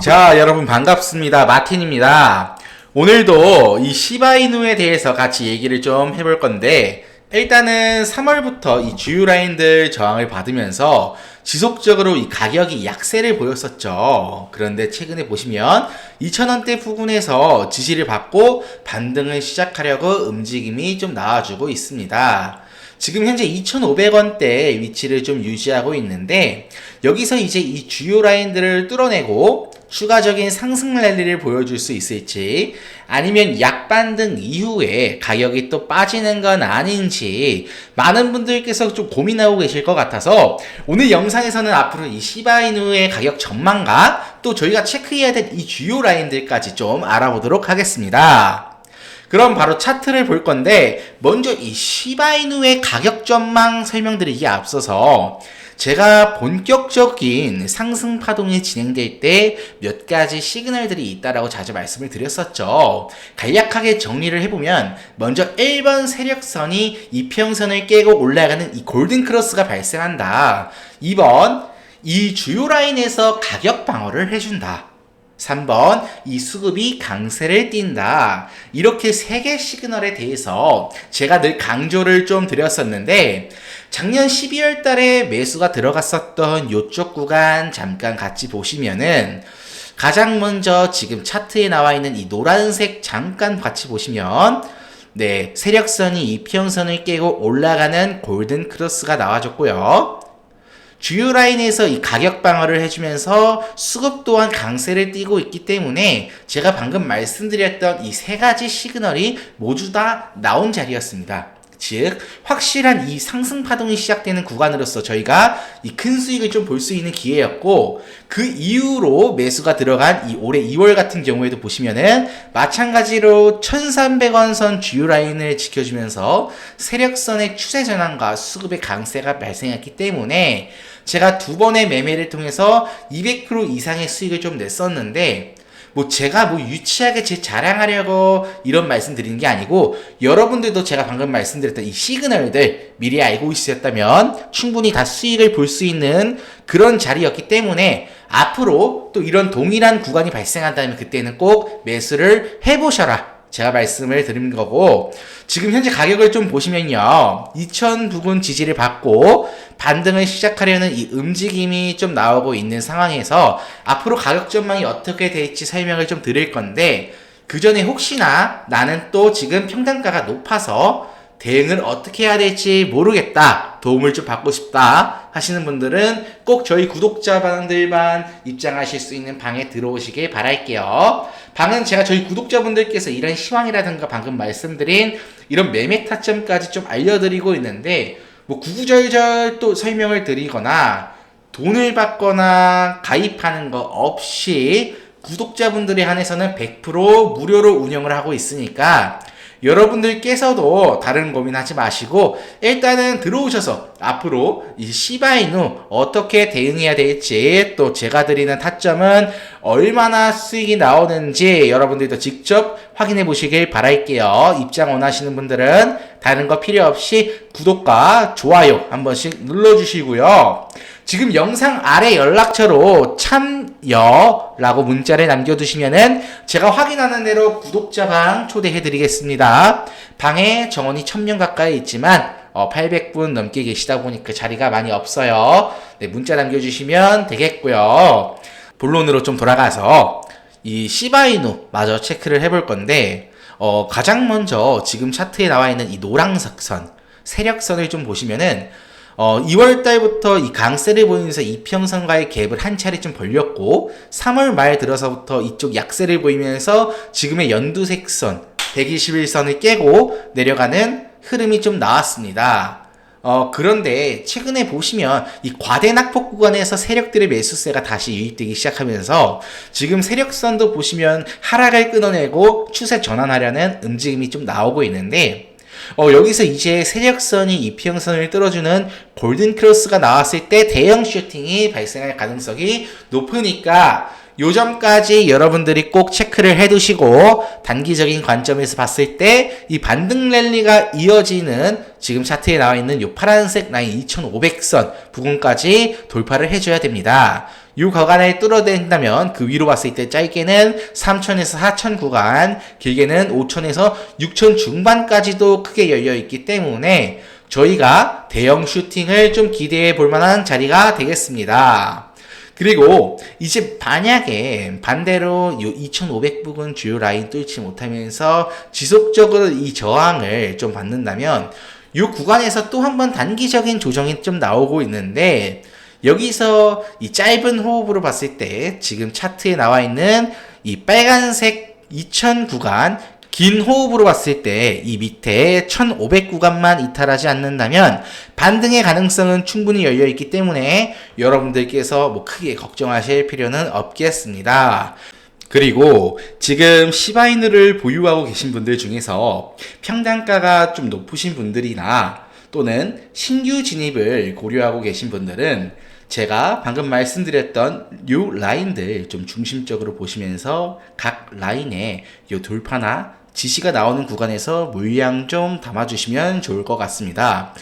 자, 여러분 반갑습니다. 마틴입니다. 오늘도 이 시바이누에 대해서 같이 얘기를 좀 해볼 건데, 일단은 3월부터 이 주요 라인들 저항을 받으면서 지속적으로 이 가격이 약세를 보였었죠. 그런데 최근에 보시면 2,000원대 부근에서 지지를 받고 반등을 시작하려고 움직임이 좀 나와주고 있습니다. 지금 현재 2,500원대 위치를 좀 유지하고 있는데 여기서 이제 이 주요 라인들을 뚫어내고 추가적인 상승 랠리를 보여줄 수 있을지 아니면 약반등 이후에 가격이 또 빠지는 건 아닌지 많은 분들께서 좀 고민하고 계실 것 같아서 오늘 영상에서는 앞으로 이 시바이누의 가격 전망과 또 저희가 체크해야 될 이 주요 라인들까지 좀 알아보도록 하겠습니다. 그럼 바로 차트를 볼 건데 먼저 이 시바이누의 가격 전망 설명드리기에 앞서서 제가 본격적인 상승 파동이 진행될 때 몇 가지 시그널들이 있다라고 자주 말씀을 드렸었죠. 간략하게 정리를 해보면 먼저 1번 세력선이 이평선을 깨고 올라가는 이 골든 크로스가 발생한다. 2번 이 주요 라인에서 가격 방어를 해준다. 3번 이 수급이 강세를 띈다. 이렇게 세 개 시그널에 대해서 제가 늘 강조를 좀 드렸었는데 작년 12월 달에 매수가 들어갔었던 요쪽 구간 잠깐 같이 보시면은 가장 먼저 지금 차트에 나와 있는 이 노란색 잠깐 같이 보시면 네, 세력선이 이평선을 깨고 올라가는 골든 크로스가 나와줬고요. 주요 라인에서 이 가격 방어를 해주면서 수급 또한 강세를 띠고 있기 때문에 제가 방금 말씀드렸던 이 세 가지 시그널이 모두 다 나온 자리였습니다. 즉 확실한 이 상승 파동이 시작되는 구간으로서 저희가 이 큰 수익을 좀 볼 수 있는 기회였고 그 이후로 매수가 들어간 이 올해 2월 같은 경우에도 보시면은 마찬가지로 1300원 선 주요 라인을 지켜주면서 세력선의 추세 전환과 수급의 강세가 발생했기 때문에 제가 두 번의 매매를 통해서 200% 이상의 수익을 좀 냈었는데 뭐 제가 뭐 유치하게 제 자랑하려고 이런 말씀 드리는 게 아니고 여러분들도 제가 방금 말씀드렸던 이 시그널들 미리 알고 있으셨다면 충분히 다 수익을 볼 수 있는 그런 자리였기 때문에 앞으로 또 이런 동일한 구간이 발생한다면 그때는 꼭 매수를 해보셔라. 제가 말씀을 드린 거고 지금 현재 가격을 좀 보시면요 2000 부근 지지를 받고 반등을 시작하려는 이 움직임이 좀 나오고 있는 상황에서 앞으로 가격 전망이 어떻게 될지 설명을 좀 드릴 건데 그 전에 혹시나 나는 또 지금 평단가가 높아서 대응을 어떻게 해야 될지 모르겠다. 도움을 좀 받고 싶다. 하시는 분들은 꼭 저희 구독자분들만 입장하실 수 있는 방에 들어오시길 바랄게요. 방은 제가 저희 구독자분들께서 이런 시황이라든가 방금 말씀드린 이런 매매 타점까지 좀 알려드리고 있는데 뭐 구구절절 또 설명을 드리거나 돈을 받거나 가입하는 거 없이 구독자분들에 한해서는 100% 무료로 운영을 하고 있으니까 여러분들께서도 다른 고민하지 마시고 일단은 들어오셔서 앞으로 이 시바이누 어떻게 대응해야 될지 또 제가 드리는 타점은 얼마나 수익이 나오는지 여러분들도 직접 확인해 보시길 바랄게요. 입장 원하시는 분들은 다른 거 필요 없이 구독과 좋아요 한 번씩 눌러주시고요. 지금 영상 아래 연락처로 참여라고 문자를 남겨두시면은 제가 확인하는 대로 구독자방 초대해드리겠습니다. 방에 정원이 1000명 가까이 있지만 어, 800분 넘게 계시다 보니까 자리가 많이 없어요. 네, 문자 남겨주시면 되겠고요. 본론으로 좀 돌아가서 이 시바이누 마저 체크를 해볼 건데 어, 가장 먼저 지금 차트에 나와 있는 이 노란색 선 세력선을 좀 보시면은 어, 2월 달부터 이 강세를 보이면서 이평선과의 갭을 한 차례 좀 벌렸고 3월 말 들어서부터 이쪽 약세를 보이면서 지금의 연두색 선 121선을 깨고 내려가는 흐름이 좀 나왔습니다. 어, 그런데 최근에 보시면 이 과대 낙폭 구간에서 세력들의 매수세가 다시 유입되기 시작하면서 지금 세력선도 보시면 하락을 끊어내고 추세 전환하려는 움직임이 좀 나오고 있는데 어, 여기서 이제 세력선이 이평선을 뚫어주는 골든 크로스가 나왔을 때 대형 슈팅이 발생할 가능성이 높으니까 요 점까지 여러분들이 꼭 체크를 해 두시고 단기적인 관점에서 봤을 때 이 반등 랠리가 이어지는 지금 차트에 나와 있는 이 파란색 라인 2500선 부근까지 돌파를 해줘야 됩니다. 이 구간을 뚫어낸다면 그 위로 봤을 때 짧게는 3천에서 4천 구간, 길게는 5천에서 6천 중반까지도 크게 열려 있기 때문에 저희가 대형 슈팅을 좀 기대해 볼 만한 자리가 되겠습니다. 그리고 이제 만약에 반대로 요2500 부근 주요 라인 뚫지 못하면서 지속적으로 이 저항을 좀 받는다면 이 구간에서 또 한 번 단기적인 조정이 좀 나오고 있는데 여기서 이 짧은 호흡으로 봤을 때 지금 차트에 나와 있는 이 빨간색 2000 구간 긴 호흡으로 봤을 때 이 밑에 1500 구간만 이탈하지 않는다면 반등의 가능성은 충분히 열려 있기 때문에 여러분들께서 뭐 크게 걱정하실 필요는 없겠습니다. 그리고 지금 시바이누를 보유하고 계신 분들 중에서 평단가가 좀 높으신 분들이나 또는 신규 진입을 고려하고 계신 분들은 제가 방금 말씀드렸던 요 라인들 좀 중심적으로 보시면서 각 라인에 요 돌파나 지시가 나오는 구간에서 물량 좀 담아주시면 좋을 것 같습니다.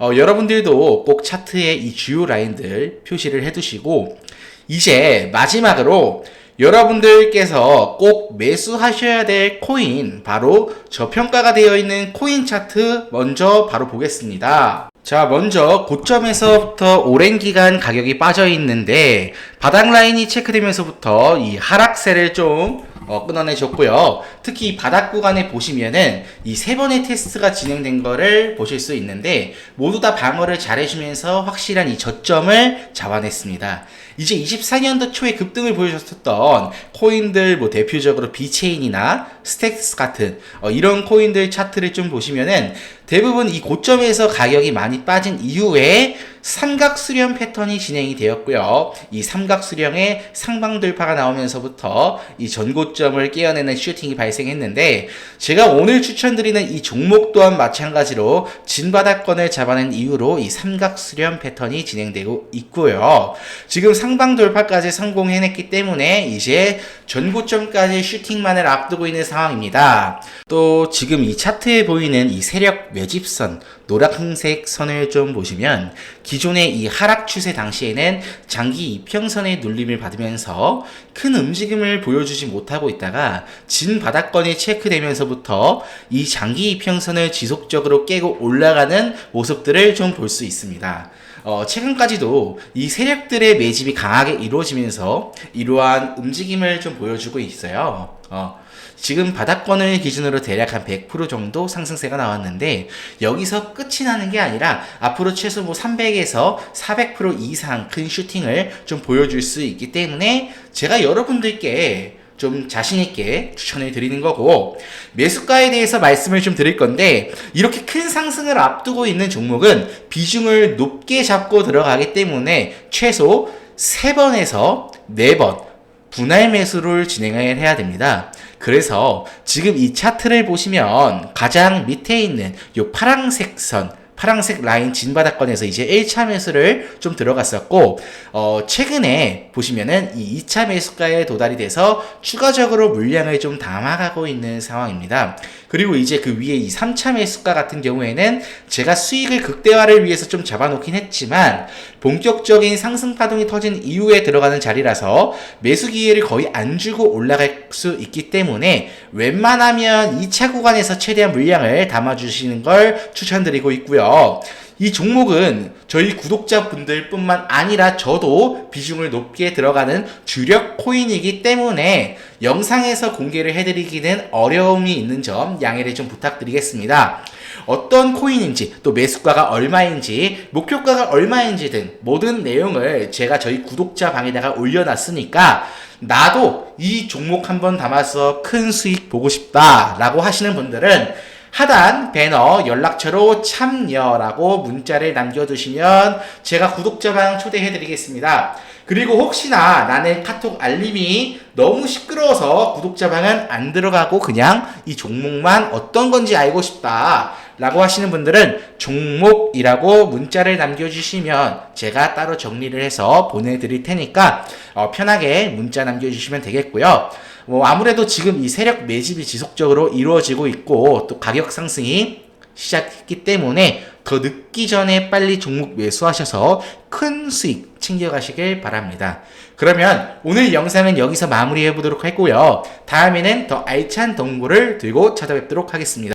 어, 여러분들도 꼭 차트에 이 주요 라인들 표시를 해두시고 이제 마지막으로 여러분들께서 꼭 매수하셔야 될 코인 바로 저평가가 되어 있는 코인 차트 먼저 바로 보겠습니다. 자, 먼저 고점에서부터 오랜 기간 가격이 빠져 있는데 바닥 라인이 체크되면서부터 이 하락세를 좀 어, 끊어내줬고요. 특히 이 바닥 구간에 보시면은 이 세 번의 테스트가 진행된 거를 보실 수 있는데 모두 다 방어를 잘해주면서 확실한 이 저점을 잡아냈습니다. 이제 24년도 초에 급등을 보여줬었던 코인들 뭐 대표적으로 비체인이나 스택스 같은 어, 이런 코인들 차트를 좀 보시면은 대부분 이 고점에서 가격이 많이 빠진 이후에 삼각 수렴 패턴이 진행이 되었고요. 이 삼각 수렴의 상방 돌파가 나오면서부터 이 전고점을 깨어내는 슈팅이 발생했는데 제가 오늘 추천드리는 이 종목 또한 마찬가지로 진바닥권을 잡아낸 이후로 이 삼각 수렴 패턴이 진행되고 있고요. 지금 상방 돌파까지 성공해냈기 때문에 이제 전고점까지 슈팅만을 앞두고 있는 상황입니다. 또 지금 이 차트에 보이는 이 세력 매집선 노란색 선을 좀 보시면 기존의 이 하락 추세 당시에는 장기 이평선의 눌림을 받으면서 큰 움직임을 보여주지 못하고 있다가 진 바닥권이 체크되면서부터 이 장기 이평선을 지속적으로 깨고 올라가는 모습들을 좀 볼 수 있습니다. 어, 최근까지도 이 세력들의 매집이 강하게 이루어지면서 이러한 움직임을 좀 보여주고 있어요. 어, 지금 바닥권을 기준으로 대략 한 100% 정도 상승세가 나왔는데 여기서 끝이 나는 게 아니라 앞으로 최소 뭐 300에서 400% 이상 큰 슈팅을 좀 보여줄 수 있기 때문에 제가 여러분들께 좀 자신있게 추천을 드리는 거고, 매수가에 대해서 말씀을 좀 드릴 건데, 이렇게 큰 상승을 앞두고 있는 종목은 비중을 높게 잡고 들어가기 때문에 최소 3번에서 4번 분할 매수를 진행을 해야 됩니다. 그래서 지금 이 차트를 보시면 가장 밑에 있는 이 파랑색 선, 파랑색 라인 진바닥권에서 이제 1차 매수를 좀 들어갔었고, 어, 최근에 보시면은 이 2차 매수가에 도달이 돼서 추가적으로 물량을 좀 담아가고 있는 상황입니다. 그리고 이제 그 위에 이 3차 매수가 같은 경우에는 제가 수익을 극대화를 위해서 좀 잡아놓긴 했지만, 본격적인 상승 파동이 터진 이후에 들어가는 자리라서 매수 기회를 거의 안 주고 올라갈 수 있기 때문에 웬만하면 2차 구간에서 최대한 물량을 담아주시는 걸 추천드리고 있고요. 이 종목은 저희 구독자분들 뿐만 아니라 저도 비중을 높게 들어가는 주력 코인이기 때문에 영상에서 공개를 해드리기는 어려움이 있는 점 양해를 좀 부탁드리겠습니다. 어떤 코인인지 또 매수가가 얼마인지 목표가가 얼마인지 등 모든 내용을 제가 저희 구독자 방에다가 올려놨으니까 나도 이 종목 한번 담아서 큰 수익 보고 싶다 라고 하시는 분들은 하단 배너 연락처로 참여라고 문자를 남겨두시면 제가 구독자방 초대해드리겠습니다. 그리고 혹시나 나는 카톡 알림이 너무 시끄러워서 구독자방은 안 들어가고 그냥 이 종목만 어떤 건지 알고 싶다. 라고 하시는 분들은 종목이라고 문자를 남겨주시면 제가 따로 정리를 해서 보내드릴 테니까 어, 편하게 문자 남겨주시면 되겠고요. 뭐 아무래도 지금 이 세력 매집이 지속적으로 이루어지고 있고 또 가격 상승이 시작했기 때문에 더 늦기 전에 빨리 종목 매수하셔서 큰 수익 챙겨가시길 바랍니다. 그러면 오늘 영상은 여기서 마무리해 보도록 하고요. 다음에는 더 알찬 정보를 들고 찾아뵙도록 하겠습니다.